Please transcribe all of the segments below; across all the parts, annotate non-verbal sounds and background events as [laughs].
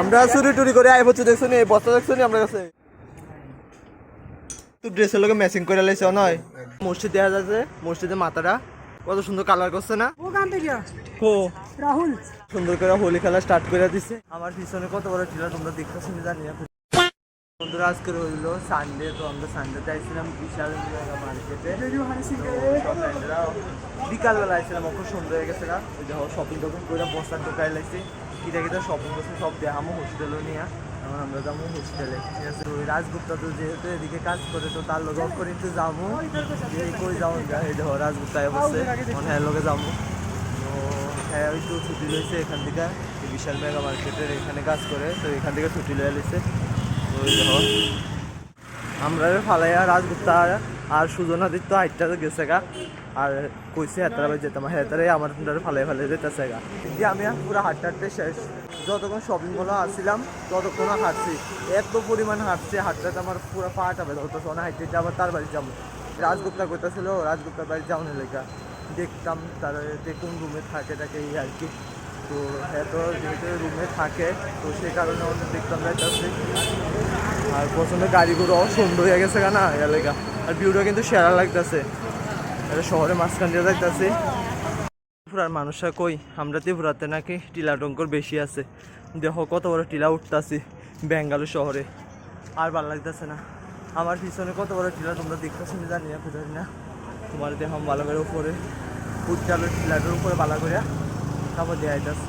আমরা চুরি টুরি করে আই বছর দেখছ এই বস্তা দেখছ আমরা কাছে? তুই ড্রেসের লোকে ম্যাচিং করে লাইছ নয়? মসজিদ দেওয়া যাচ্ছে মসজিদের মাথাটা কত সুন্দর কালার করছে না? ও রাহুল। সুন্দর করে হোলি খেলা স্টার্ট করে দিছে। আমার পিছনে কত বড় টিলা তোমরা দেখতে শুনে জানি না। বন্ধুরা আজকে হইল সানডে তো আমরা সানডেতে আইছিলাম বিশাল মার্কেটে বিকালবেলা আইছিলাম খুব সুন্দর হয়ে গেছে না? দেখো শপিং টপিং করে বস্তার ঢোকাই লাগছি কিটা কিটা শপিং করছে সব দেখামো হোস্টেলও নিয়ে। এখন আমরা যাব হোস্টেলে ঠিক আছে, ওই রাজগুপ্তা তো যেহেতু এদিকে কাজ করে, তো তার লোক করে একটু যাব যে কই যাব এই দেখো রাজগুপ্তা বসে মনে হয় লোকে যাব তো হ্যাঁ ওই তো ছুটি লইছে এখান থেকে। বিশাল মেগা মার্কেটের এখানে কাজ করে, তো এখান থেকে ছুটি লয়ে লইছে। ওই দেখো আমরা ফালাইয়া রাজগুপ্তা আর সুজনাদিত্য হাইটটা গেছে গা। আর কইছে হেতারা বাই যেতাম হেতারাই আমার ফালাই ফালাই যেতেছে গা। কিন্তু আমি পুরো হাঁটতে হাঁটতে শেষ। যতক্ষণ শপিং মলে আসছিলাম ততক্ষণ হাঁটছি। এত পরিমাণ হাঁটছে, হাঁটতে আমার পুরো পাটা বেদা হতো সোনা হাঁটতে যাব, তার বাড়ি যাব। রাজগুপ্তা করতেছিল রাজগুপ্তার বাড়ি যাওয়ার লেখা দেখতাম তার কোন রুমে থাকে থাকে এই আর কি। তো হ্যাঁ তো যেহেতু রুমে থাকে, তো সেই কারণে ওদের দেখতাম যাইতেছি। আর পছন্দের গাড়িগুলো সুন্দর হয়ে গেছে না, এলাকা। আর ভিউটা কিন্তু সেরা লাগতেছে। এটা শহরে মাঝখান দিয়ে যাইতেছি। ত্রিপুরার মানুষরা কই? আমরা ত্রিপুরাতে নাকি টিলা টঙ্কর বেশি আছে। দেখো কত বড় টিলা উঠতাছি বেঙ্গালুর শহরে। আর ভালো লাগতেছে না। আমার পিছনে কত বড় টিলা তোমরা দেখতেছো আমি জানি না কোথায় না। তোমার দেখাম ভালো করে উপরে উঠতে টিলাটার উপরে ভালো করে তারপর দেখাইতেছে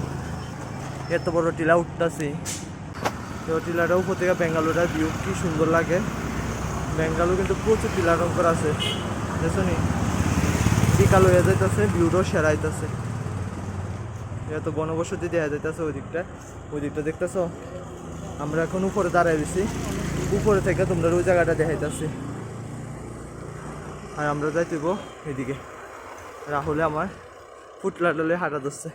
এত বড় টিলা উঠতাছি। তো টিলাটা উপর থেকে বেঙ্গালুরের ভিউ কি সুন্দর লাগে। বেঙ্গালুর কিন্তু প্রচুর টিলা টঙ্কর আছে। দেখছ নি বিকাল হয়ে যাইতেছে, ভিউটাও সেরাইতেছে। এত বনবসতি দেওয়া যাইতেছে ওই দিকটা ওই দিকটা দেখতেছো? আমরা এখন উপরে দাঁড়াই দিছি উপরে থেকে তোমরা ওই জায়গাটা দেখাইতেছে। আর আমরা যাইতেব এদিকে। রাহুলে আমার ফুটলা টলে হাঁটা ধরছে।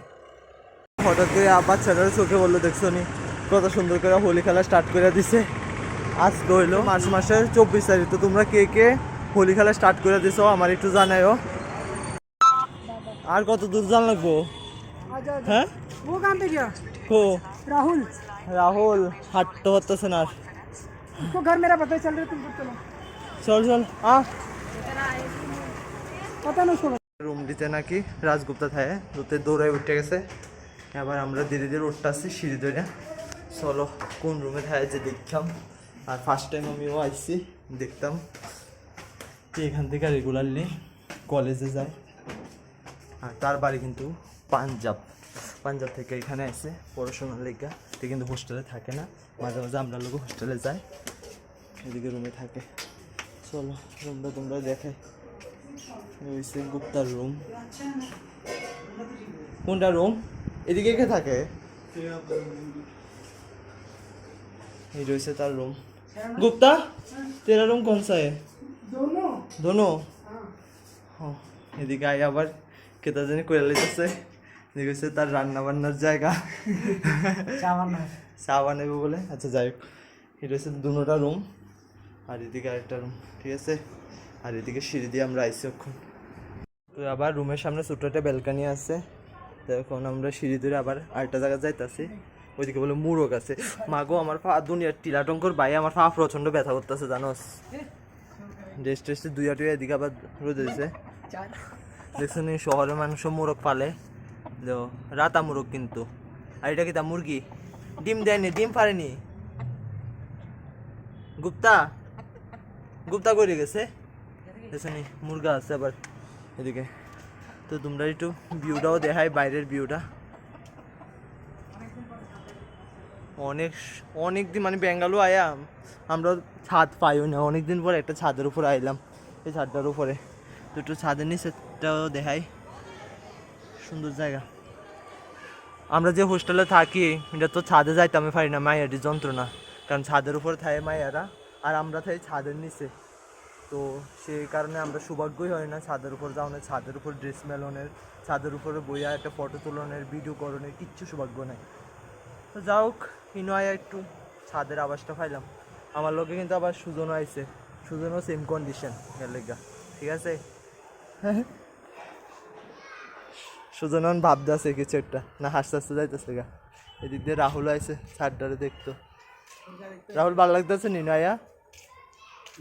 হঠাৎ করে ছেলের চোখে বলল, দেখছ নি? কত সুন্দর করে হোলি খেলা স্টার্ট করে দিছে। আজকে হইলো মার্চ মাসের চব্বিশ তারিখ তো তোমরা কে কে হোলি খেলা স্টার্ট করে দিছো আমার একটু জানাইও আর কত দূর জান লাগবো আচ্ছা হ্যাঁ ও কান থেকে কো राहुल রাহুল হাঁটতে হতেছে না আর। उसको घर मेरा पता चल रहा है तुम चलो চল চল আহ पता ना उसको রুম দিতে নাকি রাজগুপ্তা থাকে দুতে দৌড়ায় উঠে গেছে এবার আমরা ধীরে ধীরে উঠতেছি সিঁড়ি ধরে চলো কোন রুমে থাকে যে দেখতাম আর ফার্স্ট টাইম আমিও আইছি, দেখতাম যে এখান থেকে রেগুলারলি কলেজে যায়। আর তার বাড়ি কিন্তু পাঞ্জাব। পাঞ্জাব থেকে এখানে আসে পড়াশোনার লেখা সে কিন্তু হোস্টেলে থাকে না, মাঝে মাঝে আমরা লোক হোস্টেলে যাই। এদিকে রুমে থাকে। চলো রুমটা তোমরা দেখে। হয়েছে গুপ্তার রুম কোনটা রুম এদিকে কে থাকে? এই রয়েছে তার রুম গুপ্তা তেরা রুম কোন সা है दोनों दोनों হ্যাঁ এদিকে আই আবার কেতা জানি করে লেগেছে দেখেছে তার রান্না বান্নার জায়গা चावल ना চা বানাবে বলে আচ্ছা যাই হোক এটা হচ্ছে দুটা রুম আর এদিকে আরেকটা রুম ঠিক আছে আর এদিকে সিঁড়ি দিয়ে আমরা আইসি এখন তো আবার রুমের সামনে ছোটো একটা ব্যালকানি আছে তো এখন আমরা সিঁড়ি ধরে আবার আরেকটা জায়গায় যাইতাছি ওইদিকে বলে মুরগ আছে। মাগো আমার পা দুনিয়ার টিলাটঙ্কর বাইরে আমার পা প্রচণ্ড ব্যথা করতেছে জানোস? ড্রেস টেস্টে দুই আটুই এদিকে আবার রোদে দিছে। দেখছেন শহরের মানুষও মোরগ পালে। তো রাতা মোরগ কিন্তু। আর এটা কি তা মুরগি? ডিম দেয়নি ডিম পারেনি। গুপ্তা? গুপ্তা করে গেছে? দেখছেন মুরগা আছে আবার এদিকে। তো তোমরা একটু ভিউটাও দেখাই বাইরের ভিউটা অনেক অনেক দিন মানে বেঙ্গালু আয়া, আমরা ছাদ পাইও না। অনেক দিন পর একটা ছাদের উপর আইলাম। এই ছাদটার উপরে। দুটো ছাদের নিচেটাও দেখাই। সুন্দর জায়গা। আমরা যে হোস্টেলে থাকি, এটা তো ছাদে যাইতে পারি না। মাইয়াটি যন্ত্রণা। কারণ ছাদের উপরে থাকে মাইয়ারা, আর আমরা থাকি ছাদের নিচে। তো সেই কারণে আমরা সৌভাগ্যই হয় না ছাদের উপর যাওয়ার। ছাদের উপর ড্রেস মেলনের, ছাদের উপরে বইয়া একটা ফটো তোলনের ভিডিও করণের কিচ্ছু সৌভাগ্য নাই। তো যাই হোক ইনোয়া একটু ছাদের আওয়াজটা পাইলাম। আমার লোকে কিন্তু আবার সুজনও আইছে। সুজনও সেম কন্ডিশন লেগা ঠিক আছে? সুজন ভাবতে আছে কিছু একটা। না হাসতে হাসতে যাইতেছে গা। এদিক দিয়ে রাহুল আইছে সারডারে দেখতো। রাহুল ভালো লাগতেছে নিনয়া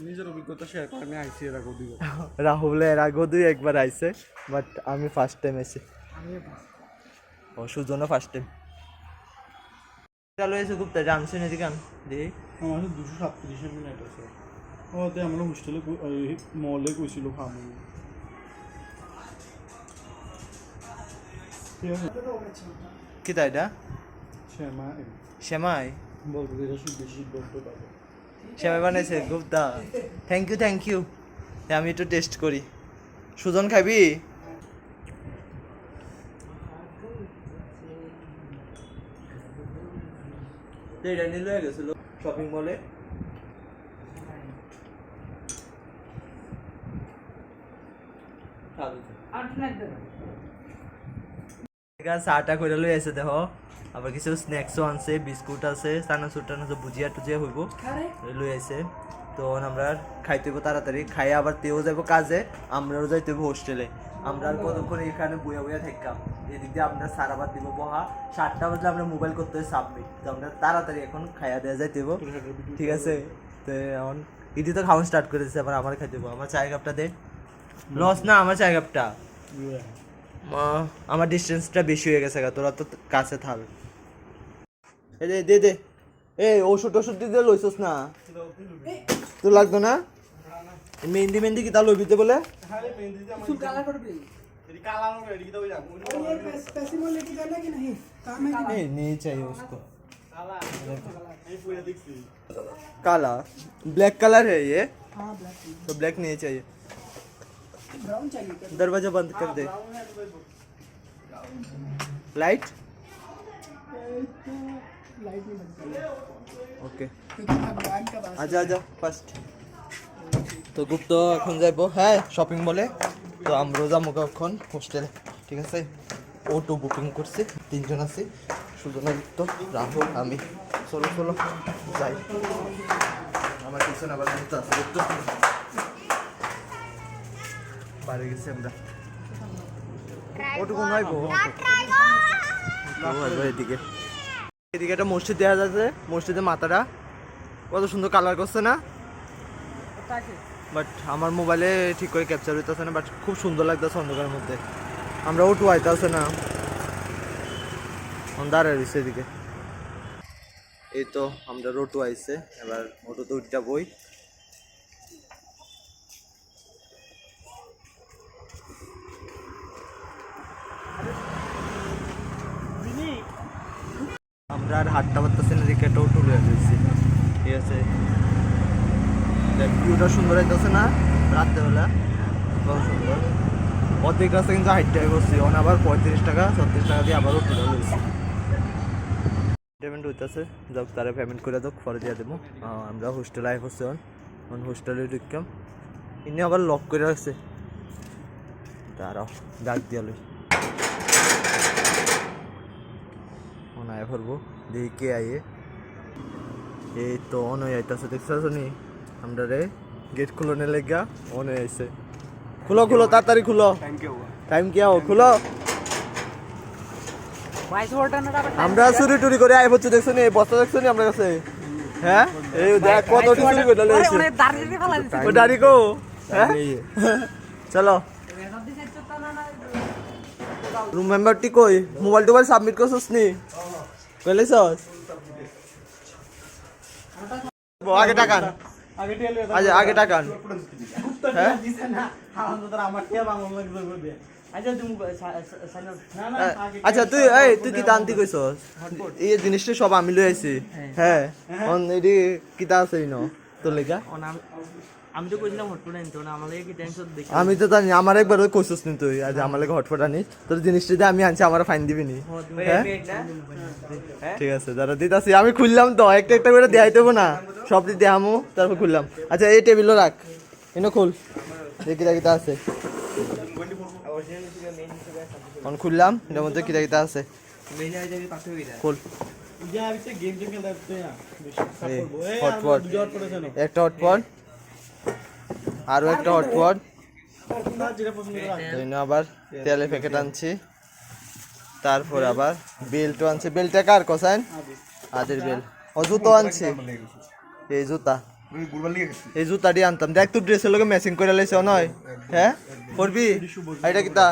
নিজের অভিজ্ঞতা শেয়ার করে আমি আইসি এর আগে রাহুল এর আগেও দুই একবার আইছে বাট আমি ফার্স্ট টাইম আইছি। ও সুজনও ফার্স্ট টাইম চালু হয়েছে গুপ্তা জানছেন এদিকে দিই আমার দুশো সাতত্রিশে মিনিট আছে। ওতে আমরা হোস্টেলে মলে খামু কি তাই এটা? শ্যামা শ্যামাই? বলতে যেটা শুদ্ধ পাবে শ্যামাই বানাইছে Gupta. Thank you thank you আমি একটু টেস্ট করি। সুজন খাবি? এটা নিল হয়ে গেছিল শপিং মলে চাটা করে লই আছে দেখো। আবার কিছু স্ন্যাক্সও আনছে বিস্কুট আছে চানাচুর টানাচুর বুজিয়া টুজিয়া হইব লই আছে। তো আমরা খাইতে হইব তাড়াতাড়ি। খাই আবার তেও যাব কাজে আমরাও যাইতে হইব হোস্টেলে আমরা আর কতক্ষণ এখানে বইয়া বইয়া থাকতাম? এদিক দিয়ে আমরা সার আবার দিব বহা। সাতটা বাজলে আমরা মোবাইল করতে হবে সাবমিট তো আমরা তাড়াতাড়ি এখন খাইয়া দেওয়া যাইতে হইব। ঠিক আছে? তো এখন ইদি তো খাওয়ান স্টার্ট করে দিচ্ছে আবার আমার খাইতে হইব। আমার চায় কাপটা দে। লস না আমার চায় কাপটা? আমার ডিস্টেন্সটা বেশি হয়ে গেছে গা, তোরা তো কাছে থাক। দে দে দে। এই ওষুধ ওষুধ দিতে লইছস না? তোর লাগতো না? মেহেন্দি মেহেন্দি কি তা লইবিতে বলে चुप काला कर भी और ये पैस- पैसे मोल लेके जाना कि नहीं काम है कि नहीं नहीं चाहिए उसको काला ब्लैक कलर है ये नहीं हाँ ब्लैक तो ब्लैक नहीं चाहिए ब्राउन चाहिए क्या दरवाजा बंद कर दे लाइट तो लाइट नहीं बंद ओके क्योंकि भगवान का তো গুপ্ত এখন যাইব। হ্যাঁ শপিং বলে তো আমরাও যাব এখন হোস্টেলে ঠিক আছে? অটো বুকিং করছি। তিনজন আছি। সুজনা গুপ্ত রাহুল আমি। চলো চলো। যাই। আমার পিছনে আবার গুপ্ত আছে গুপ্ত। বাড়ি গেছি আমরা। ওটুকু নয় গো এদিকে। এদিকে একটা মসজিদ দেওয়া যাচ্ছে। মসজিদের মাথাটা কত সুন্দর কালার করছে না? বাট আমার মোবাইলে ঠিক করে ক্যাপচার হইতেছে না, বাট খুব সুন্দর লাগতেছে অন্ধকারের মধ্যে। আমরা ওটু আইতেছে না। দাঁড়ায় রয়েছে এদিকে। এই তো আমরা রোটু আইছে, এবার ওটুতে উঠটা বই আমরা আর হাটটা পারতেছি না দিকে একটা ওটু লয়ে রয়েছি ঠিক আছে দেখ ভিউটা সুন্দর হইতেছে না? রাত্রেবেলা। কত সুন্দর। অর্ধেক রাস্তা কিন্তু হাইট টাকা করছি। অন আবার পঁয়ত্রিশ টাকা, ছত্রিশ টাকা দিয়ে আবার উঠে লইছি পেমেন্ট হইতেছে। যাক, তারা পেমেন্ট করে দাও পরে দিয়ে দেবো। আমরা হোস্টেলে আই পড়ছি অন হোস্টেলে ঢুকলাম ইনি আবার লক করে রাখছে। দাঁড়াও, ডাক দিয়া লই। অনায় ভরবো দেখি কে আইয়ে এই তো, অন হয়ে আইতাছে দেখছ নি? আমরারে গেট খুলনে লেগা মনে আইছে খুলো খুলো তাড়াতাড়ি খুলো। টাইম কি আও? খুলো। আমরা চুরি টুরি করে আই হচ্ছে দেখছ এই বস্তা দেখছ আমরা কাছে? হ্যাঁ? এই দেখ কত চুরি করে লইছে। ও দাড়ি কো। হ্যাঁ? [laughs] চলো। রুম মেম্বারটি কই? মোবাইল টোবাইল সাবমিট করছস নি? কইলেছস আগে টাকা আজ আগে টাকান হ্যাঁ? লাগবে বলবে আচ্ছা না না আচ্ছা তুই এই তুই কি টানতি কইছস? এই জিনিসটা সব আমি লই আইছি। হ্যাঁ। অন এডি কিতা আছে ইনো? তোর লেগা? আমি তো কইছিলাম হটপট আনতো না আমার কি টেনশন দেখি। আমি তো জানি আমার একবার ওই কইছস নি তুই আজ আমার লাগে হটপট আনিস তোর জিনিসটা দিয়ে আমি আনছি আমার ফাইন দিবি নি। হ্যাঁ? ঠিক আছে দাদা দিতাছি আমি খুললাম তো একটা একটা করে দেখাই দেবো না। সব দিয়ে দেখামো তারপর খুললাম। আচ্ছা এই টেবিলও রাখ। এনে খুল। দেখি কিতা আছে। অন খুললাম এটার মধ্যে কিতা কিতা আছে। খুল। যে আমি তো গেম টেম খেলতে আসতে না বেশি এই, করব এই hotspot। দুটো হট পড়েছে না একটা হটপট আরও একটা হটপট করা আবার তেলে প্যাকেট আনছি। তারপর আবার বেল্টও আনছে। বেলটা কার কসাইন? আদের বেল ও জুতো আনছে। এই জুতা। এই জুতাটি আনতাম। দেখ তোর ড্রেসের লগে ম্যাচিং করে লাইছে নয় হ্যাঁ? করবি এটা কিতা?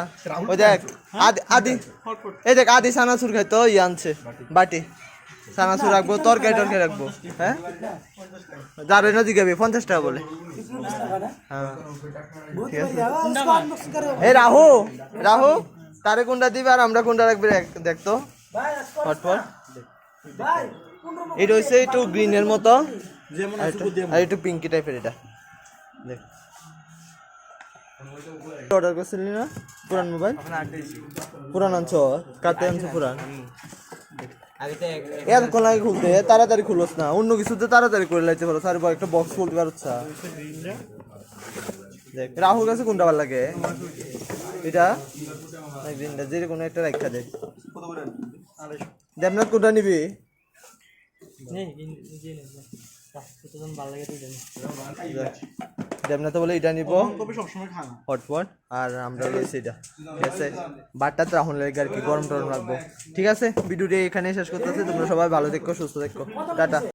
ওই দেখ আদি আদি এই দেখ আদি সানাসুর খাইতো ই আনছে। বাটি। সানাসুর রাখব তরকারি টরকারি রাখব। হ্যাঁ? যার না জিগাবি পঞ্চাশ টাকা বলে। হ্যাঁ। ঠিক আছে এই রাহু রাহু তারে কোনটা দিবে আর আমরা কোনটা রাখবি দেখ- দেখতো হটপট এটা হচ্ছে একটু গ্রিনের মতো। যেমন আর একটু- আর একটু পিঙ্কি টাইপের এটা। দেখ। অর্ডার করছিলি না? পুরান মোবাইল? পুরান আনছো? কাতে আনছো পুরান? এতক্ষণ আগে খুলতে তাড়াতাড়ি খুলোস না। অন্য কিছু কিছুতে তাড়াতাড়ি করে লাইতে পারো। সারি একটা বক্স খুলতে পারছ দেখ রাহুল কাছে কোনটা ভালো লাগে? এটা? গ্রিনটা যে কোনো একটা রাখা দে দেবনাথ কোনটা নিবি? নে নিজে নে কতজন ভালো লাগে তুই জানি দেবনাথ বলে এটা নিব। হটপট আর আমরা রয়েছি এটা। ঠিক আছে বারটা তো রাহুল লাগে আর কি গরম টরম রাখব ঠিক আছে ভিডিওটি এখানে শেষ করতেছে। তোমরা সবাই ভালো দেখো সুস্থ দেখো টাটা।